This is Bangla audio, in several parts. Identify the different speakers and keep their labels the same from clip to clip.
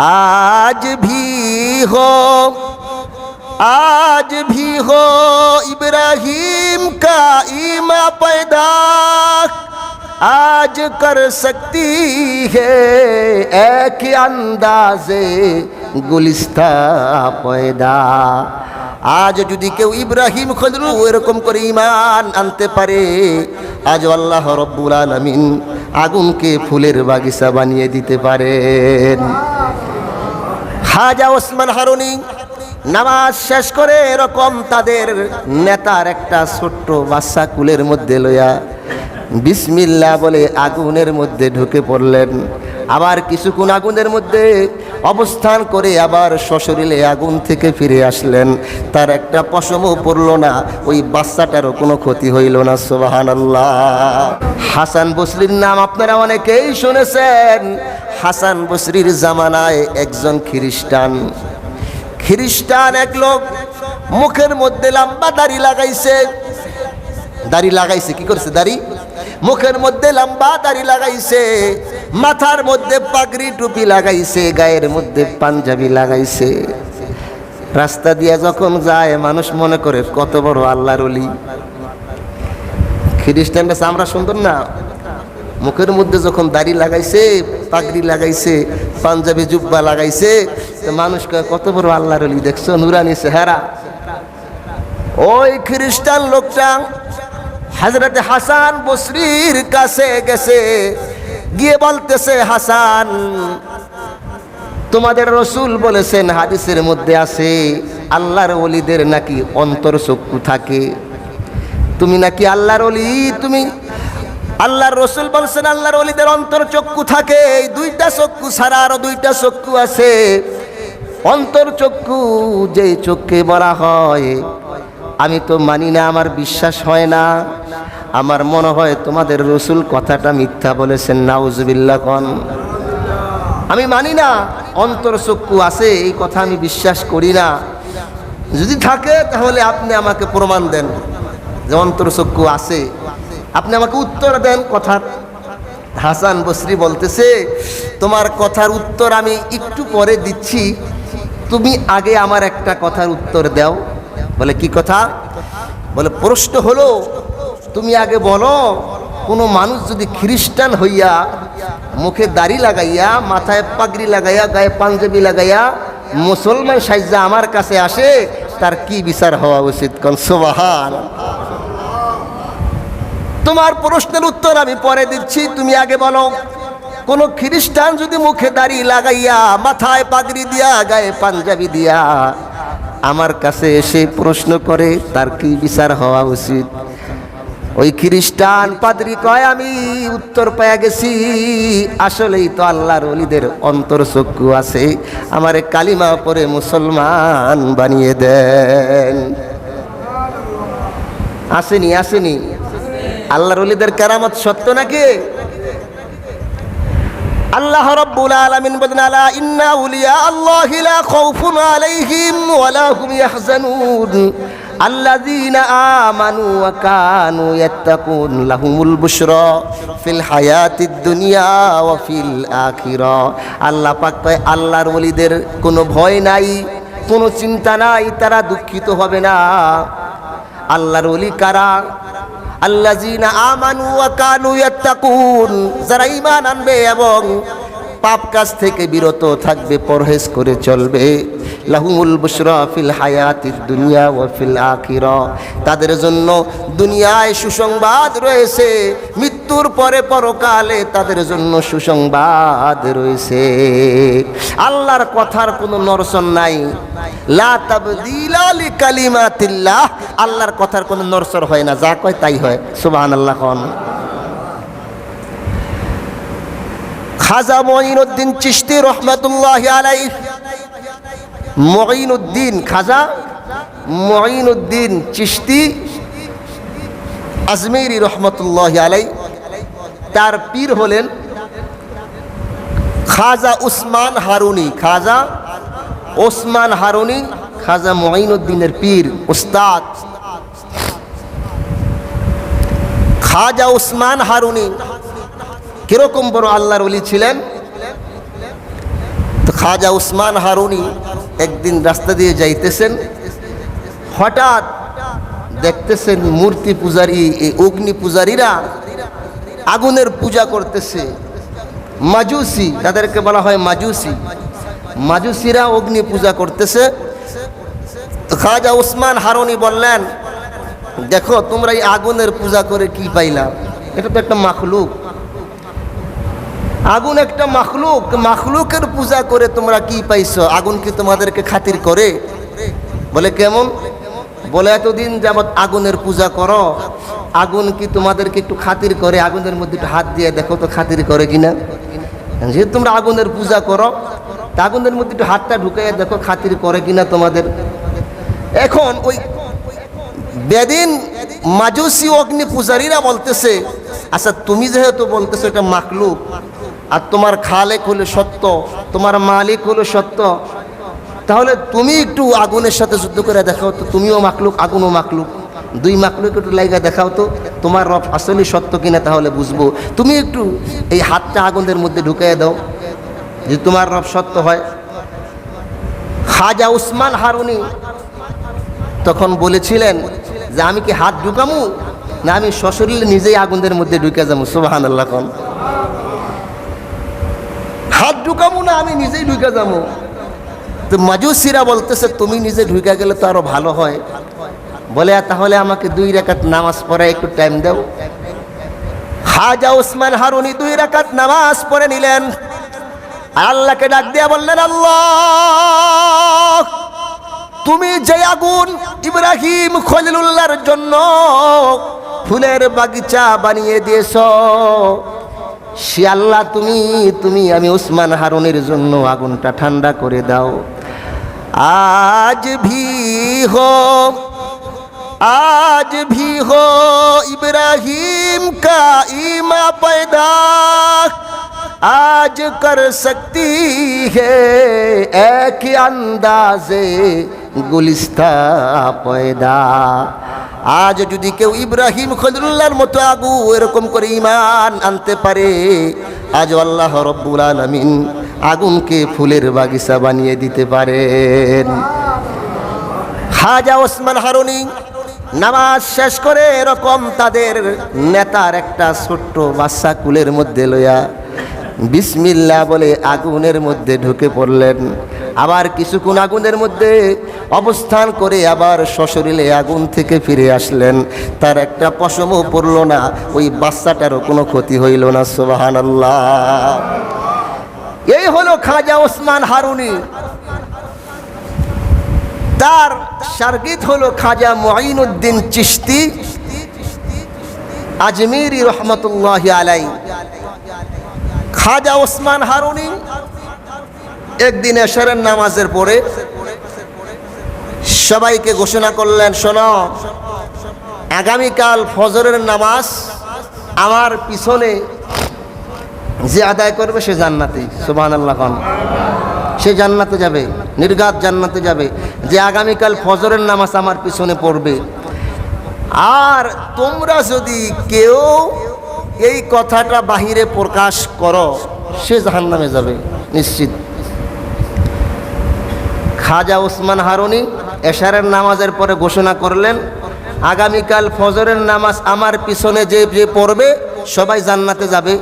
Speaker 1: आज भी हो आज भी हो इब्राहिम का ईमा पैदा आज कर सकती है एक अंदाजे গুলিস্তা পয়দা আজ যদি কেউ ইব্রাহিম খজরু এরকম করে ইমান আনতে পারে আজ আল্লাহ রব্বুল আলমিন আগুনকে ফুলের বাগিচা বানিয়ে দিতে পারেন খাজা ওসমান হারুনি নামাজ শেষ করে এরকম তাদের নেতার একটা ছোট্ট বাচ্চা কুলের মধ্যে লইয়া বিসমিল্লা বলে আগুনের মধ্যে ঢুকে পড়লেন। আবার কিছুক্ষণ আগুনের মধ্যে অবস্থান করে আবার সশরীরে আগুন থেকে ফিরে আসলেন। তার একটা পশমও পড়ল না, ওই বাচ্চাটারও কোনো ক্ষতি হইল না সোবাহান হাসান বসরির নাম আপনারা অনেকেই শুনেছেন। হাসান বসরির জামানায় একজন খ্রিস্টান। খ্রিস্টান এক লোক মুখের মধ্যে লম্বা দাড়ি লাগাইছে। দাড়ি লাগাইছে, কি করছে দাড়ি? মুখের মধ্যে লম্বা দাড়ি লাগাইছে, মাথার মধ্যে পাগড়ি টুপি লাগাইছে, গায়ের মধ্যে পাঞ্জাবি লাগাইছে। রাস্তা দিয়ে যখন যায়, মানুষ মনে করে কত বড় আল্লাহর অলি খ্রিস্টানরা চামড়া সুন্দর না? মুখের মধ্যে যখন দাড়ি লাগাইছে, পাগড়ি লাগাইছে, পাঞ্জাবি জুব্বা লাগাইছে, তো মানুষ কত বড় আল্লাহর অলি দেখছ? নুরানি চেহারা। ওই খ্রিস্টান লোকটা হাজরতে হাসান বসরির কাছে গেছে, গিয়ে বলতেছে, হাসান, তোমাদের রসুল বলেছেন, হাদিসের মধ্যে আছে, আল্লাহর অলিদের নাকি অন্তর চক্ষু থাকে। তুমি নাকি আল্লাহর অলি তুমি আল্লাহর রসুল বলছেন, আল্লাহর অলিদের অন্তর চক্ষু থাকে, এই দুইটা চক্ষু ছাড়া আরও দুইটা চক্ষু আছে। অন্তর চক্ষু যে চক্ষে বলা হয়, আমি তো মানি না, আমার বিশ্বাস হয় না। আমার মনে হয় তোমাদের রসুল কথাটা মিথ্যা বলেছেন নাউজবিল্লা কন। আমি মানি না, অন্তর চক্ষু আছে, এই কথা আমি বিশ্বাস করি না। যদি থাকে, তাহলে আপনি আমাকে প্রমাণ দেন যে অন্তর চক্ষু আছে। আপনি আমাকে উত্তর দেন কথার। হাসান বসরি বলতেছে, তোমার কথার উত্তর আমি একটু পরে দিচ্ছি। তুমি আগে আমার একটা কথার উত্তর দাও। বলে, কি কথা? বলে, প্রশ্ন হলো, তুমি আগে বলো, কোনো মানুষ যদি খ্রিস্টান হইয়া মুখে দাড়ি লাগাইয়া, মাথায় পাগড়ি লাগাইয়া, গায়ে পাঞ্জাবি লাগাইয়া মুসলমান সাইজা আমার কাছে আসে, তার কি বিচার হওয়া উচিত? কোন সোবাহান তোমার প্রশ্নের উত্তর আমি পরে দিচ্ছি, তুমি আগে বলো। কোন খ্রিস্টান যদি মুখে দাড়ি লাগাইয়া, মাথায় পাগড়ি দিয়া, গায়ে পাঞ্জাবি দিয়া আমার কাছে এসে প্রশ্ন করে, তার কি বিচার হওয়া উচিত? ওই খ্রিস্টান পাদ্রি কয়, আমি উত্তর পেয়ে গেছি। আসলেই তো আল্লাহর অলিদের অন্তর চক্ষু আছে। আমারে কালিমা পরে মুসলমান বানিয়ে দেন। আসেনি আসেনি। আল্লাহর অলিদের কেরামত সত্য নাকি? আল্লাহ রব্বুল আলামিন বলেন, আলা ইন্না উলিয়া আল্লাহি লা খাউফুন আলাইহিম ওয়ালা হুম ইয়াহজানুন। আল্লাযীনা আমানু ওয়া কানু ইয়াত্তাকুন, লাহুমুল বুশরা ফিল হায়াতিদ দুনিয়া ওয়া ফিল আখিরা। আল্লাহ পাক কয়, আল্লাহর ওলিদের কোনো ভয় নাই, কোনো চিন্তা নাই, তারা দুঃখিত হবে না। আল্লাহর ওলি কারা? আল্লাজিনা আমানু আকানু যারা ইমান আনবে এবং পাপ কাজ থেকে বিরত থাকবে, পরহেজ করে চলবে। লাহুমুল বুশরা ফিল হায়াতিদ দুনিয়া ওয়া ফিল আখিরা। তাদের জন্য দুনিয়ায় সুসংবাদ রয়েছে, মৃত্যুর পরে পরকালে তাদের জন্য সুসংবাদ রয়েছে। আল্লাহর কথার কোনো নরসন নাই। লিকালিমাতিল্লাহ, আল্লাহর কথার কোনো নরসর হয় না, যা কয় তাই হয়, সুবহানাল্লাহ কোন। খাজা মঈনুদ্দিন চিশতি রহমতুল্লাহ আলাই মঈনুদ্দিন খাজা মঈনুদ্দিন চিশতি আজমেরি রহমতুল্লাহ আলাই তার পীর হলেন খাজা উসমান হারুনি, খাজা ওসমান হারুনি, খাজা মঈনুদ্দিনের পীর, উস্তাদ। খাজা উসমান হারুনি কীরকম বড় আল্লাহর অলি ছিলেন? তো খাজা উসমান হারুনি একদিন রাস্তা দিয়ে যাইতেছেন, হঠাৎ দেখতেছেন মূর্তি পূজারী, এই অগ্নি পূজারীরা আগুনের পূজা করতেছে। মাজুসি, তাদেরকে বলা হয় মাজুসি। মাজুসিরা অগ্নি পূজা করতেছে। খাজা উসমান হারুনি বললেন, দেখো, তোমরা এই আগুনের পূজা করে কি পাইলা? এটা তো একটা মাখলুক। আগুন একটা মাখলুক, মাখলুকের পূজা করে তোমরা কি পাইছো? আগুন কি তোমাদেরকে খাতির করে? বলে কেমন? বলে এতদিন যাবৎ আগুনের পূজা করো। আগুন কি তোমাদেরকে একটু খাতির করে? আগুনের মধ্যে একটু হাত দিয়ে দেখো তো খাতির করে কিনা? যেহেতু তোমরা আগুনের পূজা করো, তা আগুনের মধ্যে একটু হাতটা ঢুকাইয়া দেখো খাতির করে কিনা তোমাদের। এখন ওই বেদিন মাজুসি অগ্নি পূজারীরা বলতেছে আচ্ছা তুমি যেহেতু বলতেছো এটা মাকলুক আর তোমার খালেক হলো সত্য, তোমার মালিক হলো সত্য। তাহলে তুমি একটু আগুনের সাথে যুদ্ধ করে দেখাও তো, তুমিও মাকলুক, আগুনও মাকলুক। দুই মাকলুক একটু লাইগা দেখাও তো, তোমার রব আসলে সত্য কিনা তাহলে বুঝব। তুমি একটু এই হাতটা আগুনের মধ্যে ঢুকিয়ে দাও যে তোমার রব সত্য হয়। খাজা উসমান হারুনি তখন বলেছিলেন যে, আমি কি হাত ঢুকামু? না, আমি সশরীরে নিজেই আগুনের মধ্যে ঢুকে যাব সুবাহান আল্লাহ ঢুকামু না, আমি নিজেই ঢুকে যাব তো মাজুসিরা বলতেছে, তুমি নিজে ঢুকে গেলে তো আরও ভালো হয়। বলে তাহলে আমাকে দুই রাকাত নামাজ পড়ায় একটু টাইম দাও। হাজা উসমান হারুনি দুই রাকাত নামাজ পড়ে নিলেন। আল্লাহকে ডাক দিয়া বললেন, আল্লাহ, তুমি যে আগুন ইব্রাহিম খলিলুল্লাহর জন্য ফুলের বাগিচা বানিয়ে দিয়েছ সে আল্লাহ তুমি তুমি আমি উসমান হারুনের জন্য আগুনটা ঠান্ডা করে দাও আজ ভি হো आज भी हो इब्राहिम का ईमा पैदा आज कर सकती है एक अंदाजे গুলিস্তা পয়দা আজ যদি কেউ ইব্রাহিম খলিলুল্লাহর মতো আগু এরকম করে ইমান আনতে পারে, আজ আল্লাহ রব্বুল আলমিন আগুনকে ফুলের বাগিচা বানিয়ে দিতে পারেন। খাজা ওসমান হারুনি নামাজ শেষ করে এরকম তাদের নেতার একটা ছোট্ট বাচ্চা কুলের মধ্যে লইয়া বিসমিল্লা বলে আগুনের মধ্যে ঢুকে পড়লেন। আবার কিছুক্ষণ আগুনের মধ্যে অবস্থান করে আবার সশরীরে আগুন থেকে ফিরে আসলেন। তার একটা পশমও পড়ল না, ওই বাচ্চাটারও কোনো ক্ষতি হইল না সোবাহান এই হলো খাজা ওসমান হারুনি। তার সার্গিত হলো খাজা মঈনুদ্দিন চিস্তি আজমিরি রহমতুল্লাহ আলাই খাজা ওসমান হারুনি একদিন এশারের নামাজের পরে সবাইকে ঘোষণা করলেন, শোনো, আগামীকাল ফজরের নামাজ আমার পিছনে যে আদায় করবে সে জান্নাতি সুবাহ আল্লাহ খান সে জান্নাতে যাবে নির্গাত জান্নাতে যাবে, যে আগামীকাল ফজরের নামাজ আমার পিছনে পড়বে। আর তোমরা যদি কেউ এই কথাটা বাহিরে প্রকাশ করো, সে জাহান নামে যাবে, নিশ্চিত। খাজা ওসমান হারুনি এশারের নামাজের পরে ঘোষণা করলেন, আগামীকাল ফজরের নামাজ আমার পিছনে যে যে পড়বে, সবাই জান্নাতে যাবে।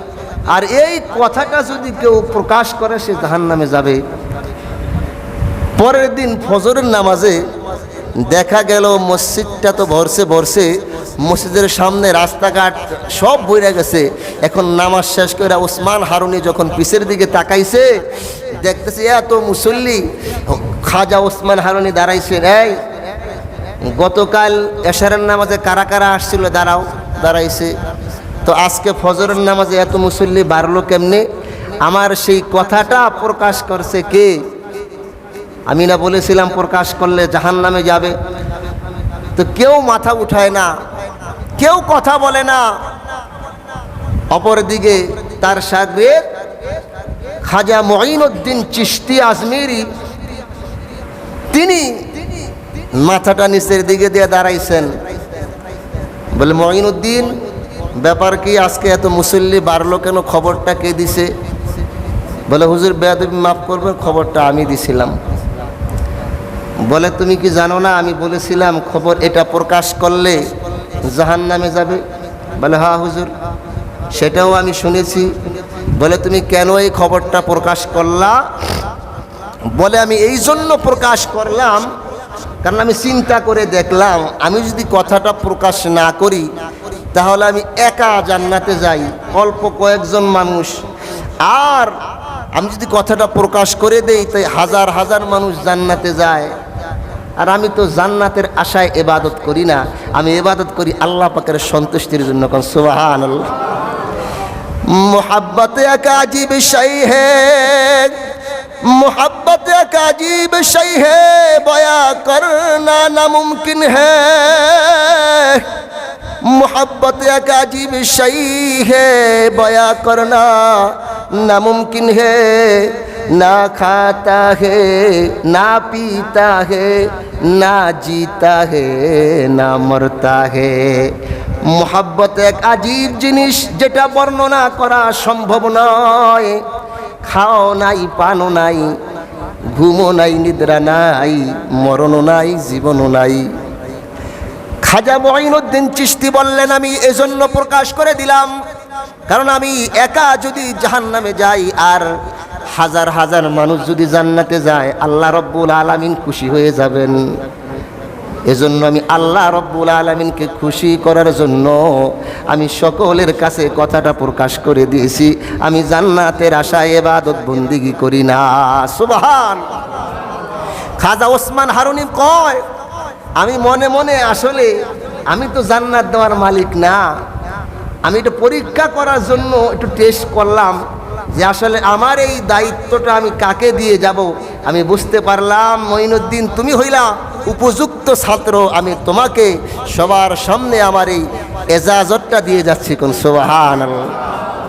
Speaker 1: আর এই কথাটা যদি কেউ প্রকাশ করে, সে জাহান নামে যাবে। পরের দিন ফজরের নামাজে দেখা গেল, মসজিদটা তো ভরসে ভরসে মসজিদের সামনে রাস্তাঘাট সব বইরা গেছে। এখন নামাজ শেষ করে ওসমান হারুনি যখন পিছের দিকে তাকাইছে, দেখতেছে এত মুসল্লি খাজা ওসমান হারুনি দাঁড়াইছেন, এই, গতকাল এশারের নামাজে কারা কারা আসছিল? দাঁড়াও, দাঁড়াইছে। তো আজকে ফজরের নামাজে এত মুসল্লি বাড়লো কেমনে? আমার সেই কথাটা প্রকাশ করছে কে? আমি না বলেছিলাম প্রকাশ করলে জাহান নামে যাবে। তো কেউ মাথা উঠায় না। কেউ কথা বলে না। অপরদিকে তার সাগরে খাজা মঈনুদ্দিন চিস্তি আজমিরি তিনি মাথাটা নিচের দিকে দিয়ে দাঁড়াইছেন। বলে, মঈনুদ্দিন, ব্যাপার কি আজকে এত মুসল্লি বাড়লো কেন? খবরটা কে দিছে? বলে, হুজুর, বেয়াদবি মাফ করবেন, খবরটা আমি দিছিলাম। বলে, তুমি কি জানো না, আমি বলেছিলাম, খবর এটা প্রকাশ করলে জাহান নামে যাবে? বলে হা হুজুর, সেটাও আমি শুনেছি। বলে, তুমি কেন এই খবরটা প্রকাশ করলা? বলে, আমি এই জন্য প্রকাশ করলাম, কারণ আমি চিন্তা করে দেখলাম, আমি যদি কথাটা প্রকাশ না করি, তাহলে আমি একা জান্নাতে যাই, অল্প কয়েকজন মানুষ। আর আমি যদি কথাটা প্রকাশ করে দেই তাই হাজার হাজার মানুষ জান্নাতে যায়। আর আমি তো জান্নাতের আশায় এবাদত করি না, আমি এবাদত করি আল্লাহ পাকের সন্তুষ্টির জন্য কন সুবাহান মোহাব্বতে একা জীব হে मोहब्बत एक अजीब शई है बया करना नामुमकिन है मोहब्बत एक अजीब शई है बया करना नामुमकिन है ना खाता है ना पीता है ना जीता है ना मरता है মোহাব্বত এক আজীব জিনিস যেটা বর্ণনা করা সম্ভব নয় খাও নাই, পানও নাই, ঘুমও নাই, নিদ্রা নাই, মরণও নাই, জীবনও নাই। খাজা মঈনুদ্দিন চিস্তি বললেন, আমি এজন্য প্রকাশ করে দিলাম, কারণ আমি একা যদি জাহান নামে যাই আর হাজার হাজার মানুষ যদি জান্নাতে যায়, আল্লাহ রব্বুল আলামিন খুশি হয়ে যাবেন। এজন্য আমি আল্লাহ রব্বুল আলমিনকে খুশি করার জন্য আমি সকলের কাছে কথাটা প্রকাশ করে দিয়েছি। আমি জান্নাতের আশায় এবাদত বন্দিগি করি না। সুবহান। খাজা ওসমান হারুনি কয়, আমি মনে মনে আসলে আমি তো জান্নাত দেওয়ার মালিক না। আমি এটা পরীক্ষা করার জন্য একটু টেস্ট করলাম যে আসলে আমার এই দায়িত্বটা আমি কাকে দিয়ে যাব। আমি বুঝতে পারলাম, মঈনুদ্দিন তুমি হইলা। উপযুক্ত ছাত্র আমি তোমাকে সবার সামনে আমার এই এজাজতটা দিয়ে যাচ্ছি কোন সোহান